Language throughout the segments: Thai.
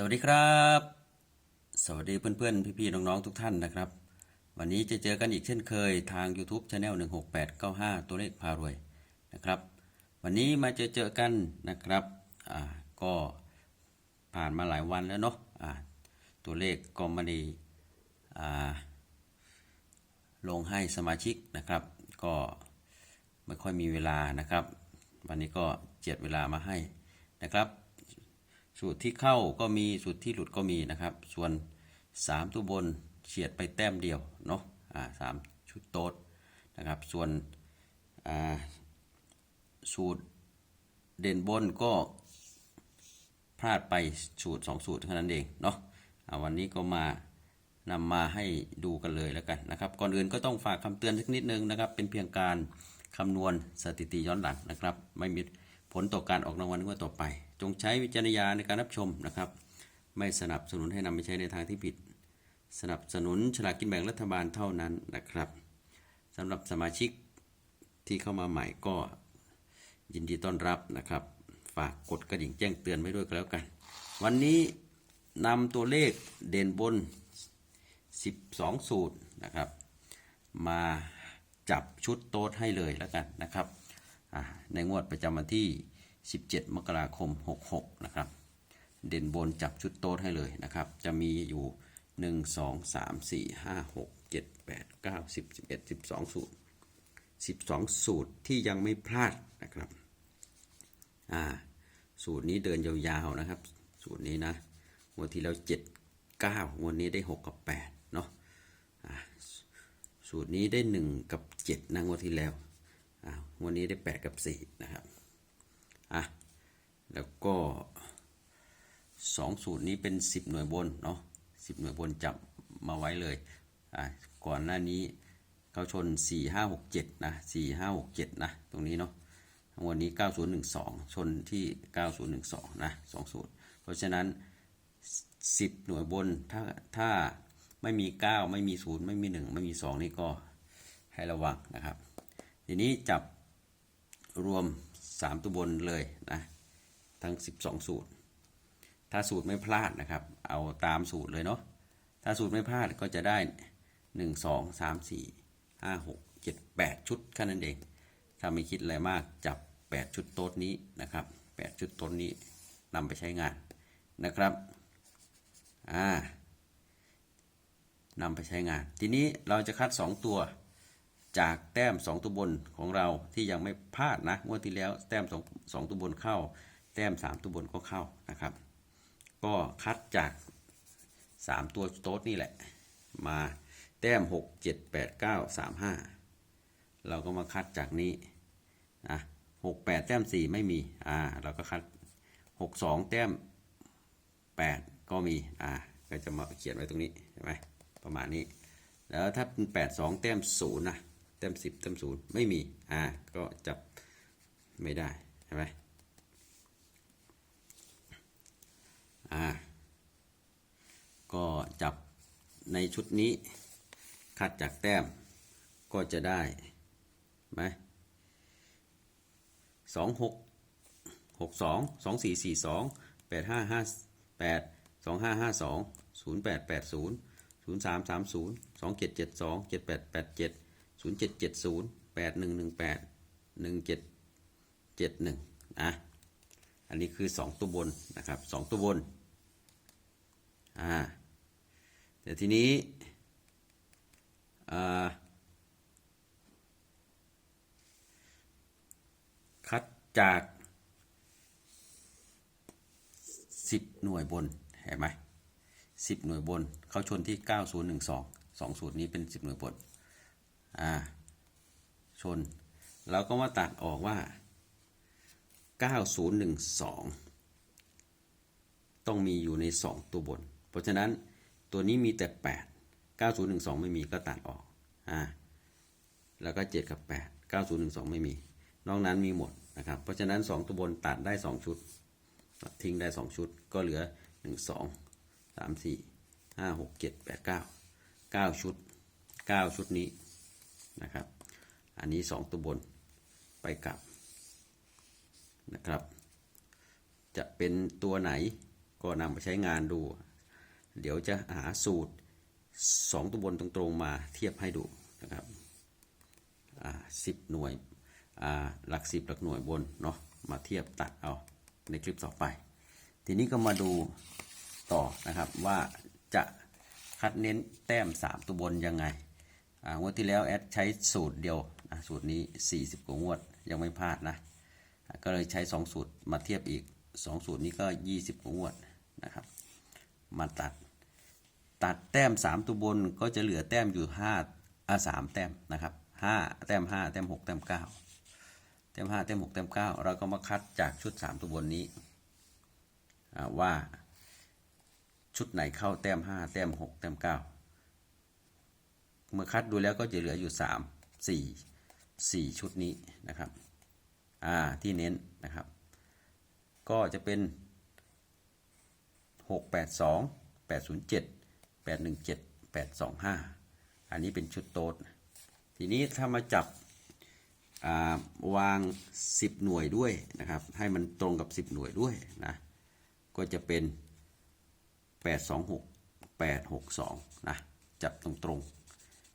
สวัสดีครับ สวัสดีเพื่อนๆ พี่ๆ น้องๆ ทุกท่านนะครับ วันนี้จะเจอกันอีกเช่นเคยทาง YouTube Channel 16895 ตัวเลขพารวยนะครับ วันนี้มาเจอเจอกันนะครับอ่าก็ผ่านมาหลายวันแล้วเนาะอ่าตัวเลขก็ไมาไดีอ่าลงให้สมาชิกนะครับ ก็ไม่ค่อยมีเวลานะครับ วันนี้ก็เจ็ดเวลามาให้นะครับ สูตรที่เข้าก็มีสูตรที่หลุดก็มีนะครับ ส่วน 3 ตัวบนเฉียดไปแต้มเดียวเนาะอ่าสามชุดโต๊ดนะครับส่วนอ่าสูตรเด่นบนก็พลาดไปสูตร 2 สูตรเท่านั้นเองเนาะวันนี้ก็มานำมาให้ดูกันเลยแล้วกันนะครับ ก่อนอื่นก็ต้องฝากคำเตือนสักนิดนึงนะครับ เป็นเพียงการคำนวณสถิติย้อนหลังนะครับ ไม่มีผลต่อการออกรางวัลงวดต่อไป จงใช้วิจารณญาณในการรับชมนะครับ ไม่สนับสนุนให้นำไปใช้ในทางที่ผิด สนับสนุนฉลากกินแบ่งรัฐบาลเท่านั้นนะครับสำหรับสมาชิกที่เข้ามาใหม่ก็ยินดีต้อนรับนะครับ ฝากกดกระดิ่งแจ้งเตือนไว้ด้วยก็แล้วกัน วันนี้นำตัวเลขเด่นบน 12 สูตรนะครับ มาจับชุดโต๊ดให้เลยแล้วกันนะครับ ในงวดประจำวันที่ 17 มกราคม 66 นะครับ เด่นบนจับชุดโต๊ดให้เลยนะครับ จะมีอยู่ 1 2 3 4 5 6 7 8 9 10 11 12 สูตร 12 สูตรที่ยังไม่พลาดนะครับอ่าสูตรนี้เดินยาวๆนะครับ สูตรนี้นะงวดที่แล้ว 7 9วดนี้ได้ 6 กับ 8 เนาะอ่าสูตรนี้ได้ 1 กับ 7นะงวดที่แล้วอ่าวดนี้ได้ 8 กับ 4 นะครับ อะแล้วก็สองสูตรนี้เป็น 10 หน่วยบนเนาะ10 หน่วยบนจับมาไว้เลยอ่าก่อนหน้านี้เขาชน 4 5 6 7นะ4 5 6 7นะตรงนี้เนาะวันนี้ 9012 ชนที่ 9012นะสองสูตร เพราะฉะนั้น 10 หน่วยบนถ้าถ้าไม่มี 9 ไม่มี 0 ไม่มี 1 ไม่มี 2 นี่ก็ให้ระวังนะครับ ทีนี้จับรวม 3 ตัวบนเลยนะทั้ง 12 สูตร ถ้าสูตรไม่พลาดนะครับ เอาตามสูตรเลยเนาะถ้าสูตรไม่พลาดก็จะได้ 1 2 3 4 5 6 7 8 ชุดแค่นั้นเอง ถ้าไม่คิดอะไรมากจับ 8 ชุดโต๊ดนี้นะครับ 8 ชุดโต๊ดนี้นำไปใช้งานนะครับอ่านำไปใช้งาน ทีนี้เราจะคัด 2 ตัว จากแต้ม 2 ตัวบนของเราที่ยังไม่พลาดนะงวดที่แล้วแต้ม2 2ตัวบนเข้า แต้ม 3 ตัวบนก็เข้านะครับ ก็คัดจาก 3 ตัวโต๊ดนี่แหละ มาแต้ม 6 7 8 9 3 5 เราก็มาคัดจากนี้อะ6 8แปดแต้ม4ไม่มีอ่าเราก็คัด6 2แต้ม8ก็มีอ่าก็จะมาเขียนไว้ตรงนี้ใช่ไหมประมาณนี้ แล้วถ้าเป็น8 2แต้ม0นะ แต้ม10แต้ม0ไม่มี อ่า ก็จับไม่ได้ ใช่ไหมอ่า ก็จับในชุดนี้คัดจากแต้มก็จะได้ไหมสองหกหกสองสองสี่สี่สองแปดห้าห้าแปดสองห้าห้าสองศูนย์แปดแปดศูนย์ศูนย์สามสามศูนย์สองเจ็ดเจ็ดสองเจ็ดแปดแปดเจ็ด ศูนย์เจ็ดเจ็ดศูนย์แปดหนึ่งหนึ่งแปดหนึ่งเจ็ดเจ็ดหนึ่งอะอันนี้คือ 2 ตัวบนนะครับ 2 ตัวบนอ่าแต่ทีนี้อ่าคัดจาก 10 หน่วยบนเห็นไหม10 หน่วยบน เขาชนที่ 9012 2สูตรนี้เป็น 10 หน่วยบน อ่าชน เราก็มาตัดออกว่า 9012 ต้องมีอยู่ใน 2 ตัวบน เพราะฉะนั้นตัวนี้มีแต่ 8 9012 ไม่มีก็ตัดออกอ่าแล้วก็ 7 กับ 8 9012 ไม่มี นอกนั้นมีหมดนะครับ เพราะฉะนั้น 2 ตัวบนตัดได้ 2 ชุด ทิ้งได้ 2 ชุด ก็เหลือ 1 2 3 4 5 6 7 8 9 9 ชุด 9 ชุดนี้ นะครับ อันนี้ 2 ตัวบนไปกลับนะครับ จะเป็นตัวไหนก็นำไปใช้งานดู เดี๋ยวจะหาสูตรสองตัวบนตรงๆมาเทียบให้ดูนะครับสิบหน่วยอ่าหลักสิบหลักหน่วยบนเนาะมาเทียบตัดเอาในคลิปต่อไป ทีนี้ก็มาดูต่อนะครับว่าจะคัดเน้นแต้ม 3 ตัวบนยังไง งวดที่แล้วแอดใช้สูตรเดียวสูตรนี้ 40 กว่างวดยังไม่พลาดนะ ก็เลยใช้ 2 สูตรมาเทียบอีก 2 สูตรนี้ก็ 20 กว่างวดนะครับ มาตัด ตัดแต้ม 3 ตัวบนก็จะเหลือแต้มอยู่5อะ3แต้มนะครับ 5 แต้ม 5 แต้ม 6 แต้ม 9 แต้ม 5 แต้ม 6 แต้ม 9 เราก็มาคัดจากชุด 3 ตัวบนนี้ว่าชุดไหนเข้าแต้ม 5 แต้ม 6 แต้ม 9 เมื่อคัดดูแล้วก็จะเหลืออยู่ 3 4 4 ชุดนี้นะครับอ่าที่เน้นนะครับ ก็จะเป็น 6 8 2 8 0 7 8 1 7 8 2 5 อันนี้เป็นชุดโต๊ดทีนี้ถ้ามาจับาวาง 10 หน่วยด้วยนะครับ ให้มันตรงกับ 10 หน่วยด้วยนะ ก็จะเป็น 826 862 นะ จับตรงๆ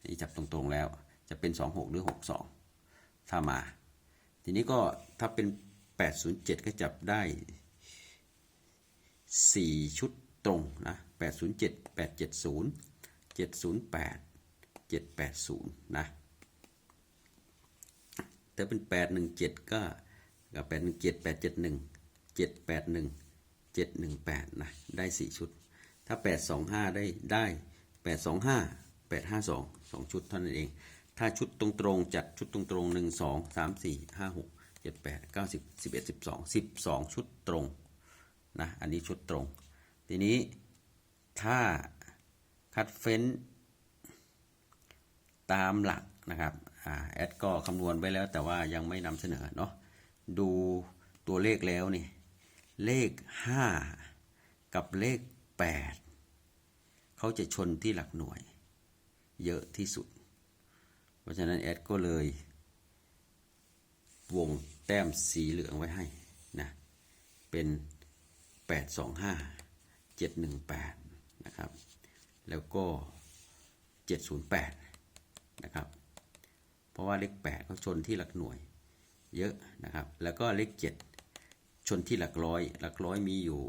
นี่จับตรงๆแล้วจะเป็น 26 หรือ 62 ถ้ามา ทีนี้ก็ถ้าเป็น 807 ก็จับได้ 4 ชุดตรงนะ807 870 708 780 นะถ้าเป็น 817 ก็กับ817 871 781 718 นะ ได้ 4 ชุด ถ้า 825 ได้ได้ 825 852 2 ชุดเท่านั้นเอง ถ้าชุดตรงๆจัดชุดตรงๆ 1 2 3 4 5 6 7 8 9 10 11 12 12 ชุดตรงนะอันนี้ชุดตรง ทีนี้ถ้าคัดเฟ้น ตามหลักนะครับอแอดก็คำนวณไว้แล้วแต่ว่ายังไม่นำเสนอเนาะดูตัวเลขแล้วนี่ เลข 5 กับเลข 8 เขาจะชนที่หลักหน่วย เยอะที่สุด เพราะฉะนั้นแอดก็เลยวงแต้มสีเหลืองไว้ให้นะเป็น 825 718 นะครับ แล้วก็ 708 นะครับ เพราะว่าเลข8เขาชนที่หลักหน่วยเยอะนะครับ แล้วก็เลข 7 ชนที่หลักร้อย หลักร้อยมีอยู่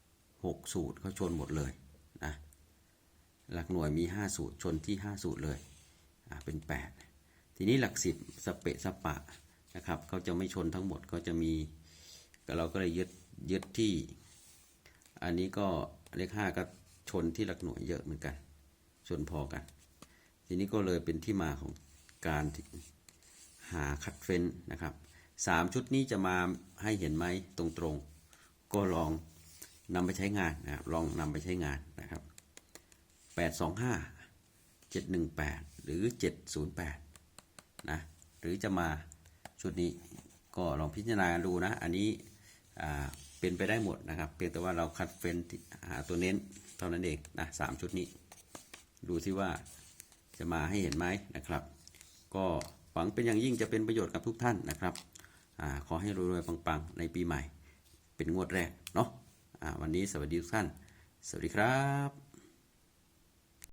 6 สูตรเขาชนหมดเลย หลักหน่วยมี 5 สูตรชนที่ 5 สูตรเลยเป็น 8 ทีนี้หลักสิบสเปะสปะนะครับเขาจะไม่ชนทั้งหมดก็จะมีเราก็เลยยึดยึดที่ อันนี้ก็เลข 5 ก็ชนที่หลักหน่วยเยอะเหมือนกัน ชนพอกัน ทีนี้ก็เลยเป็นที่มาของการหาคัดเฟ้นนะครับสามชุดนี้จะมาให้เห็นไหมตรงๆ ก็ลองนำไปใช้งานนะครับลองนำไปใช้งานนะครับ แปดสองห้าเจ็ดหนึ่งแปดหรือเจ็ดศูนย์แปดนะ หรือจะมาชุดนี้ก็ลองพิจารณาดูนะ อันนี้เป็นไปได้หมดนะครับ เพียงแต่ว่าเราคัดเฟ้นหาตัวเน้นเท่านั้นเองนะสามชุดนี้ ดูซิว่าจะมาให้เห็นไหมนะครับ ก็หวังเป็นอย่างยิ่งจะเป็นประโยชน์กับทุกท่านนะครับอขอให้รวยๆ ปังๆ ในปีใหม่ เป็นงวดแรกเนาะะวันนี้สวัสดีทุกท่าน สวัสดีครับ